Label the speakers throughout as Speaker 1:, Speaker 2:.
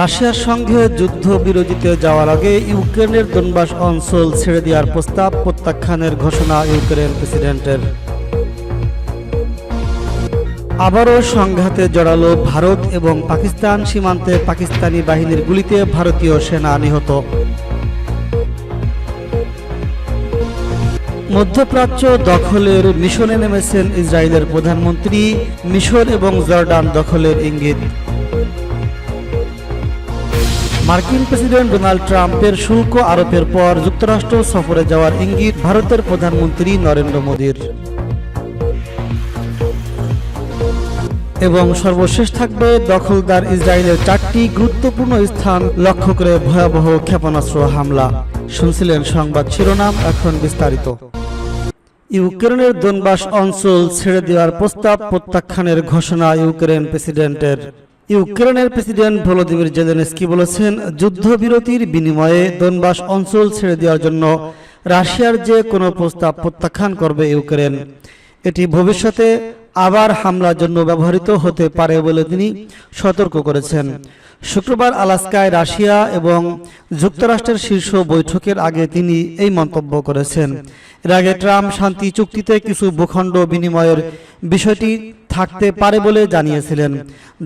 Speaker 1: রাশিয়ার সঙ্গে যুদ্ধ বিরতিতে যাওয়ার আগে ইউক্রেনের দনবাস অঞ্চল ছেড়ে দেওয়ার প্রস্তাব প্রত্যাখ্যানের ঘোষণা ইউক্রেন প্রেসিডেন্টের আবারও সংঘাতে জড়ালো ভারত এবং পাকিস্তান সীমান্তে পাকিস্তানি বাহিনীর গুলিতে ভারতীয় সেনা নিহত মধ্যপ্রাচ্য দখলের মিশনে নেমেছেন ইসরায়েলের প্রধানমন্ত্রী মিশর এবং জর্ডান দখলের ইঙ্গিত মার্কিন প্রেসিডেন্ট ডোনাল্ড ট্রাম্পের শুল্ক আরোপের পর যুক্তরাষ্ট্র সফরে যাওয়ার ইঙ্গিত ভারতের প্রধানমন্ত্রী নরেন্দ্র মোদীর এবং সর্বশেষ থাকবে দখলদার ইসরায়েলের চারটি গুরুত্বপূর্ণ স্থান লক্ষ্য করে ভয়াবহ ক্ষেপণাস্ত্র হামলা শুনছিলেন সংবাদ শিরোনাম এখন বিস্তারিত ইউক্রেনের দনবাস অঞ্চল ছেড়ে দেওয়ার প্রস্তাব প্রত্যাখ্যানের ঘোষণা ইউক্রেন প্রেসিডেন্টের ইউক্রেনের প্রেসিডেন্ট ভলোদিমির জেলেনস্কি বলেছেন যুদ্ধবিরতির বিনিময়ে দনবাস অঞ্চল ছেড়ে দেওয়ার জন্য রাশিয়ার যে কোনো প্রস্তাব প্রত্যাখ্যান করবে ইউক্রেন এটি ভবিষ্যতে আবার হামলার জন্য ব্যবহৃত হতে পারে বলে তিনি সতর্ক করেছেন শুক্রবার আলাস্কায় রাশিয়া এবং যুক্তরাষ্ট্রের শীর্ষ বৈঠকের আগে তিনি এই মন্তব্য করেছেন এর আগে ট্রাম্প শান্তি চুক্তিতে কিছু ভূখণ্ড বিনিময়ের বিষয়টি থাকতে পারে বলে জানিয়েছিলেন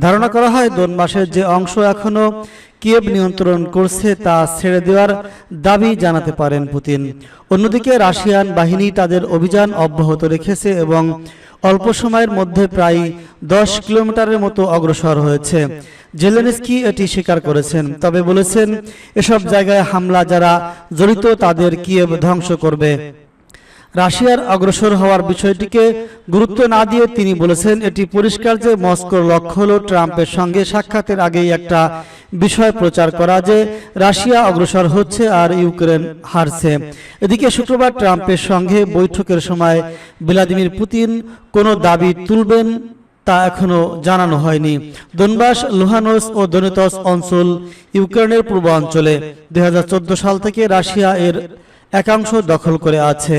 Speaker 1: ধারণা করা হয় মাসের যে অংশ এখনও কিয়েব নিয়ন্ত্রণ করছে তা ছেড়ে দেওয়ার দাবি জানাতে পারেন পুতিন অন্যদিকে রাশিয়ান বাহিনী তাদের অভিযান অব্যাহত রেখেছে এবং অল্প সময়ের মধ্যে প্রায় দশ কিলোমিটারের মতো অগ্রসর হয়েছে জেলেনস্কি এটি স্বীকার করেছেন তবে বলেছেন এসব জায়গায় হামলা যারা জড়িত তাদের কিয়েভ ধ্বংস করবে রাশিয়ার অগ্রসর হওয়ার বিষয়টিকে গুরুত্ব না দিয়ে তিনি বলেছেন এটি পরিষ্কার যে মস্কোর লক্ষ্য হল ট্রাম্পের সঙ্গে সাক্ষাতের আগেই একটা বিষয় প্রচার করা যে রাশিয়া অগ্রসর হচ্ছে আর ইউক্রেন হারছে এদিকে শুক্রবার ট্রাম্পের সঙ্গে বৈঠকের সময় ভ্লাদিমির পুতিন কোনো দাবি তুলবেন তা এখনও জানানো হয়নি দনবাস লুহানোস ও দনিতস অঞ্চল ইউক্রেনের পূর্ব অঞ্চলে দুই সাল থেকে রাশিয়া এর একাংশ দখল করে আছে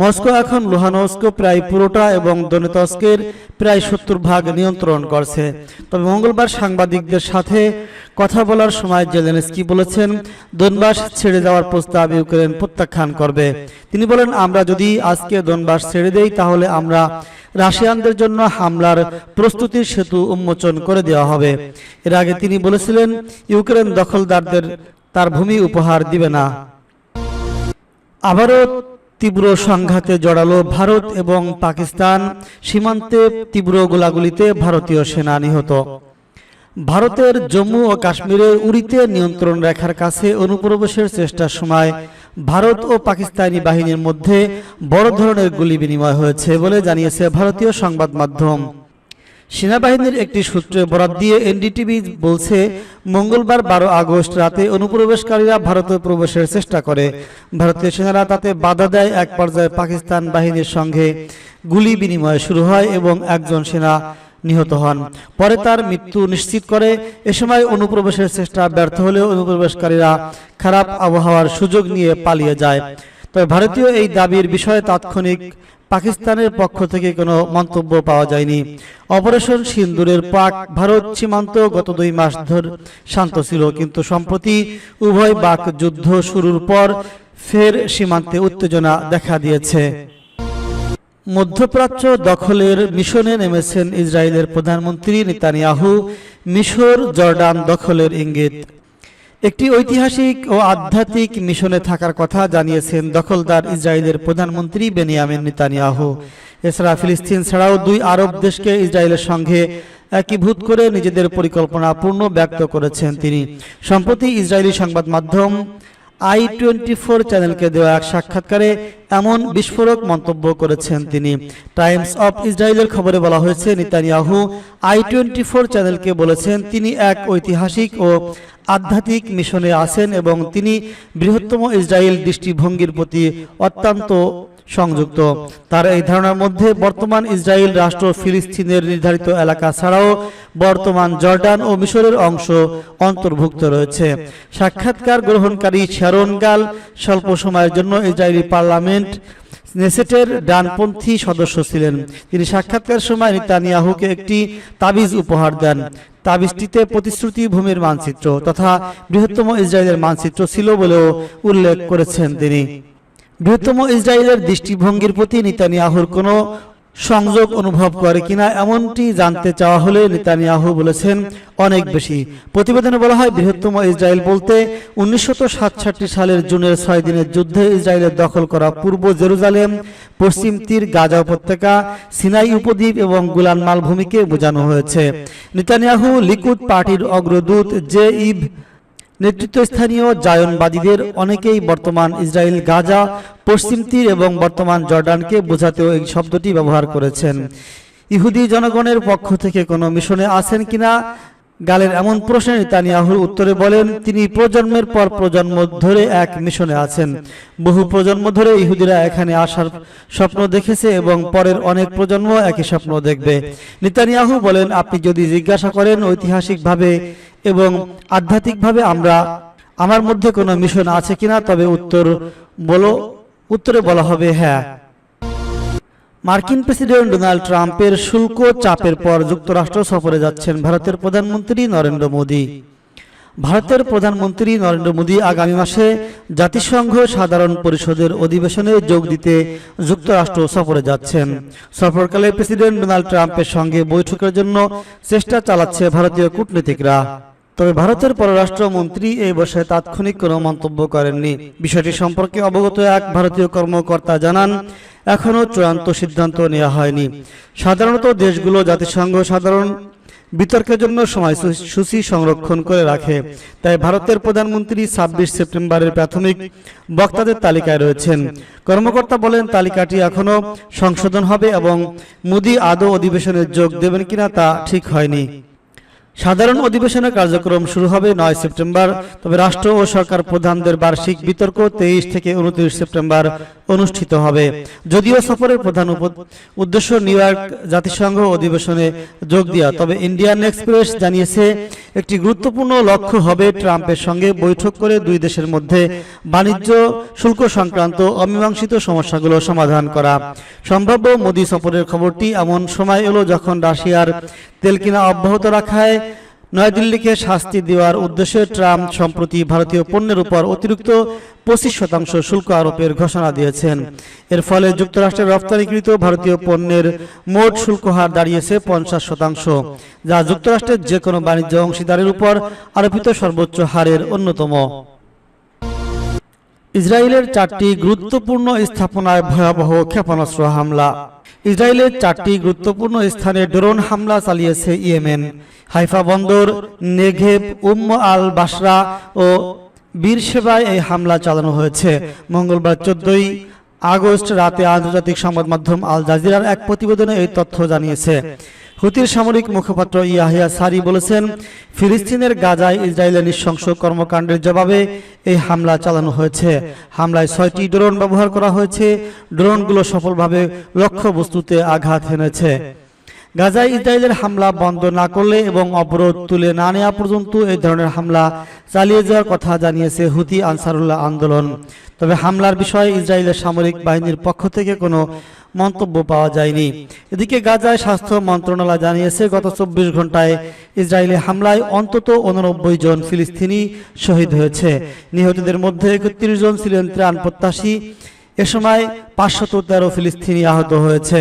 Speaker 1: মস্কো এখন লোহানস্ক প্রায় পুরোটা এবং দনেতস্কের প্রায় সত্তর ভাগ নিয়ন্ত্রণ করছে তবে মঙ্গলবার সাংবাদিকদের সাথে কথা বলার সময় জেলেনস্কি বলেছেন দনবাস ছেড়ে যাওয়ার প্রস্তাব ইউক্রেন প্রত্যাখ্যান করবে তিনি বলেন আমরা যদি আজকে দনবাস ছেড়ে দেই তাহলে আমরা রাশিয়ানদের জন্য হামলার প্রস্তুতির সেতু উন্মোচন করে দেওয়া হবে এর আগে তিনি বলেছিলেন ইউক্রেন দখলদারদের তার ভূমি উপহার দিবে না আবারও তীব্র সংঘাতে জড়ালো ভারত এবং পাকিস্তান সীমান্তে তীব্র গোলাগুলিতে ভারতীয় সেনা নিহত ভারতের জম্মু ও কাশ্মীরে উড়িতে নিয়ন্ত্রণ রেখার কাছে অনুপ্রবেশের চেষ্টার সময় ভারত ও পাকিস্তানি বাহিনীর মধ্যে বড় ধরনের গুলি বিনিময় হয়েছে বলে জানিয়েছে ভারতীয় সংবাদ মাধ্যম সেনাবাহিনীর একটি সূত্রে বরাদ্দ দিয়ে এনডিটিভি বলছে মঙ্গলবার বারো আগস্ট রাতে অনুপ্রবেশকারীরা ভারতে প্রবেশের চেষ্টা করে ভারতীয় সেনারা তাতে বাধা দেয় এক পর্যায়ে পাকিস্তান বাহিনীর সঙ্গে গুলি বিনিময় শুরু হয় এবং একজন সেনা নিহত হন পরে তার মৃত্যু নিশ্চিত করে এ সময় অনুপ্রবেশের চেষ্টা ব্যর্থ হলেও অনুপ্রবেশকারীরা খারাপ আবহাওয়ার সুযোগ নিয়ে পালিয়ে যায় তবে ভারতীয় এই দাবির বিষয়ে তাৎক্ষণিক পাকিস্তানের পক্ষ থেকে কোনো মন্তব্য পাওয়া যায়নি অপারেশন সিন্দুরের পাক ভারত সীমান্ত গত দুই মাস ধরে শান্ত ছিল কিন্তু সম্প্রতি উভয় বাক যুদ্ধ শুরুর পর ফের সীমান্তে উত্তেজনা দেখা দিয়েছে মধ্যপ্রাচ্য দখলের মিশনে নেমেছেন ইসরায়েলের প্রধানমন্ত্রী নেতানিয়াহু মিশর জর্ডান দখলের ইঙ্গিত একটি ঐতিহাসিক ও আধ্যাত্মিক মিশনে থাকার কথা জানিয়েছেন দখলদার ইসরায়েলের প্রধানমন্ত্রী বেনিয়ামিন নিতানিয়াহ এছাড়া ফিলিস্তিন ছাড়াও দুই আরব দেশকে ইসরায়েলের সঙ্গে একীভূত করে নিজেদের পরিকল্পনা পূর্ণ ব্যক্ত করেছেন তিনি সম্প্রতি ইসরায়েলি সংবাদ মাধ্যম আই টোয়েন্টি ফোর চ্যানেলকে দেওয়া এক সাক্ষাৎকারে এমন বিস্ফোরক মন্তব্য করেছেন তিনি টাইমস অফ ইসরায়েলের খবরে বলা হয়েছে নিতানিয়াহু আই টোয়েন্টি ফোর চ্যানেলকে বলেছেন তিনি এক ঐতিহাসিক ও আধ্যাত্মিক মিশনে আছেন এবং তিনি বৃহত্তম ইসরায়েল দৃষ্টিভঙ্গির প্রতি অত্যন্ত সংযুক্ত তার এই ধারণার মধ্যে বর্তমান ইসরায়েল রাষ্ট্র ফিলিস্তিনের নির্ধারিত এলাকা ছাড়াও বর্তমান জর্ডান ও মিশরের অংশ অন্তর্ভুক্ত রয়েছে সাক্ষাৎকার গ্রহণকারী গাল স্বল্প সময়ের জন্য ইসরায়েলি পার্লামেন্ট নেসেটের ডানপন্থী সদস্য ছিলেন তিনি সাক্ষাৎকার সময় নিতানিয়াহুকে একটি তাবিজ উপহার দেন তাবিজটিতে প্রতিশ্রুতি ভূমির মানচিত্র তথা বৃহত্তম ইসরায়েলের মানচিত্র ছিল বলেও উল্লেখ করেছেন তিনি বৃহত্তম ইসরায়েলের দৃষ্টিভঙ্গির প্রতি নিতানিয়াহুর কোনো সংযোগ অনুভব করে কিনা এমনটি জানতে চাওয়া হলে নেতানিয়াহু বলেছেন অনেক বেশি প্রতিবেদনে বলা হয় বৃহত্তম ইসরায়েল বলতে উনিশশো সালের জুনের ছয় দিনের যুদ্ধে ইসরায়েলের দখল করা পূর্ব জেরুজালেম পশ্চিম তীর গাজা উপত্যকা সিনাই উপদ্বীপ এবং গুলান মালভূমিকে বোঝানো হয়েছে নেতানিয়াহু লিকুদ পার্টির অগ্রদূত জে ইভ নেতৃত্বস্থানীয় জায়নবাদীদের অনেকেই বর্তমান ইসরায়েল গাজা পশ্চিম তীর এবং বর্তমান জর্ডানকে বোঝাতেও এই শব্দটি ব্যবহার করেছেন ইহুদি জনগণের পক্ষ থেকে কোনো মিশনে আছেন কিনা গালের এমন প্রশ্নে নেতানিয়াহুর উত্তরে বলেন তিনি প্রজন্মের পর প্রজন্ম ধরে এক মিশনে আছেন বহু প্রজন্ম ধরে ইহুদিরা এখানে আসার স্বপ্ন দেখেছে এবং পরের অনেক প্রজন্ম একই স্বপ্ন দেখবে নেতানিয়াহু বলেন আপনি যদি জিজ্ঞাসা করেন ঐতিহাসিকভাবে এবং আধ্যাত্মিকভাবে আমরা আমার মধ্যে কোনো মিশন আছে কিনা তবে উত্তর বলো উত্তরে বলা হবে হ্যাঁ মার্কিন প্রেসিডেন্ট ডোনাল্ড ট্রাম্পের শুল্ক চাপের পর যুক্তরাষ্ট্র সফরে যাচ্ছেন ভারতের প্রধানমন্ত্রী নরেন্দ্র মোদী ভারতের প্রধানমন্ত্রী নরেন্দ্র মোদী আগামী মাসে জাতিসংঘ সাধারণ পরিষদের অধিবেশনে যোগ দিতে যুক্তরাষ্ট্র সফরে যাচ্ছেন সফরকালে প্রেসিডেন্ট ডোনাল্ড ট্রাম্পের সঙ্গে বৈঠকের জন্য চেষ্টা চালাচ্ছে ভারতীয় কূটনীতিকরা তবে ভারতের পররাষ্ট্রমন্ত্রী এই বিষয়ে তাৎক্ষণিক কোনো মন্তব্য করেননি বিষয়টি সম্পর্কে অবগত এক ভারতীয় কর্মকর্তা জানান এখনও চূড়ান্ত সিদ্ধান্ত নেওয়া হয়নি সাধারণত দেশগুলো জাতিসংঘ সাধারণ বিতর্কের জন্য সময় সূচি সংরক্ষণ করে রাখে তাই ভারতের প্রধানমন্ত্রী ছাব্বিশ সেপ্টেম্বরের প্রাথমিক বক্তাদের তালিকায় রয়েছেন কর্মকর্তা বলেন তালিকাটি এখনও সংশোধন হবে এবং মোদি আদৌ অধিবেশনে যোগ দেবেন কিনা তা ঠিক হয়নি সাধারণ অধিবেশনের কার্যক্রম শুরু হবে নয় সেপ্টেম্বর তবে রাষ্ট্র ও সরকার প্রধানদের বার্ষিক বিতর্ক তেইশ থেকে উনত্রিশ সেপ্টেম্বর অনুষ্ঠিত হবে যদিও সফরের প্রধান উদ্দেশ্য নিউ ইয়র্ক জাতিসংঘ অধিবেশনে যোগ দেওয়া তবে ইন্ডিয়ান এক্সপ্রেস জানিয়েছে একটি গুরুত্বপূর্ণ লক্ষ্য হবে ট্রাম্পের সঙ্গে বৈঠক করে দুই দেশের মধ্যে বাণিজ্য শুল্ক সংক্রান্ত অমীমাংসিত সমস্যাগুলো সমাধান করা সম্ভাব্য মোদী সফরের খবরটি এমন সময় এলো যখন রাশিয়ার তেল কিনা অব্যাহত রাখায় নয়াদিল্লিকে শাস্তি দেওয়ার উদ্দেশ্যে ট্রাম্প সম্প্রতি ভারতীয় পণ্যের উপর অতিরিক্ত পঁচিশ শতাংশ শুল্ক আরোপের ঘোষণা দিয়েছেন এর ফলে যুক্তরাষ্ট্রের রপ্তানিকৃত ভারতীয় পণ্যের মোট শুল্ক হার দাঁড়িয়েছে পঞ্চাশ শতাংশ যা যুক্তরাষ্ট্রের যে কোনো বাণিজ্য অংশীদারের উপর আরোপিত সর্বোচ্চ হারের অন্যতম ইসরায়েলের চারটি গুরুত্বপূর্ণ স্থাপনায় ভয়াবহ ক্ষেপণাস্ত্র হামলা ইসরায়েলের চারটি গুরুত্বপূর্ণ স্থানে ড্রোন হামলা চালিয়েছে ইয়েমেন হাইফা বন্দর নেঘেব উম্ম আল বাসরা ও বীরসেবায় এই হামলা চালানো হয়েছে মঙ্গলবার চোদ্দই আগস্ট রাতে আন্তর্জাতিক সংবাদ মাধ্যম আল জাজিরার এক প্রতিবেদনে এই তথ্য জানিয়েছে হুতির সামরিক মুখপাত্র ইয়াহিয়া সারি বলেছেন ফিলিস্তিনের গাজায় ইসরায়েলের নৃশংস কর্মকাণ্ডের জবাবে এই হামলা চালানো হয়েছে হামলায় ছয়টি ড্রোন ব্যবহার করা হয়েছে ড্রোনগুলো সফলভাবে লক্ষ্যবস্তুতে আঘাত হেনেছে গাজায় ইসরায়েলের হামলা বন্ধ না করলে এবং অবরোধ তুলে না নেওয়া পর্যন্ত এই ধরনের হামলা চালিয়ে যাওয়ার কথা জানিয়েছে হুতি আনসারুল্লাহ আন্দোলন তবে হামলার বিষয়ে ইসরায়েলের সামরিক বাহিনীর পক্ষ থেকে কোনো মন্তব্য পাওয়া যায়নি এদিকে গাজায় স্বাস্থ্য মন্ত্রণালয় জানিয়েছে গত চব্বিশ ঘন্টায় ইসরায়েলি হামলায় অন্তত উননব্বই জন ফিলিস্তিনি শহীদ হয়েছে নিহতদের মধ্যে একত্রিশ জন ছিলেন ত্রাণ প্রত্যাশী এ সময় পাঁচশত তেরো ফিলিস্তিনি আহত হয়েছে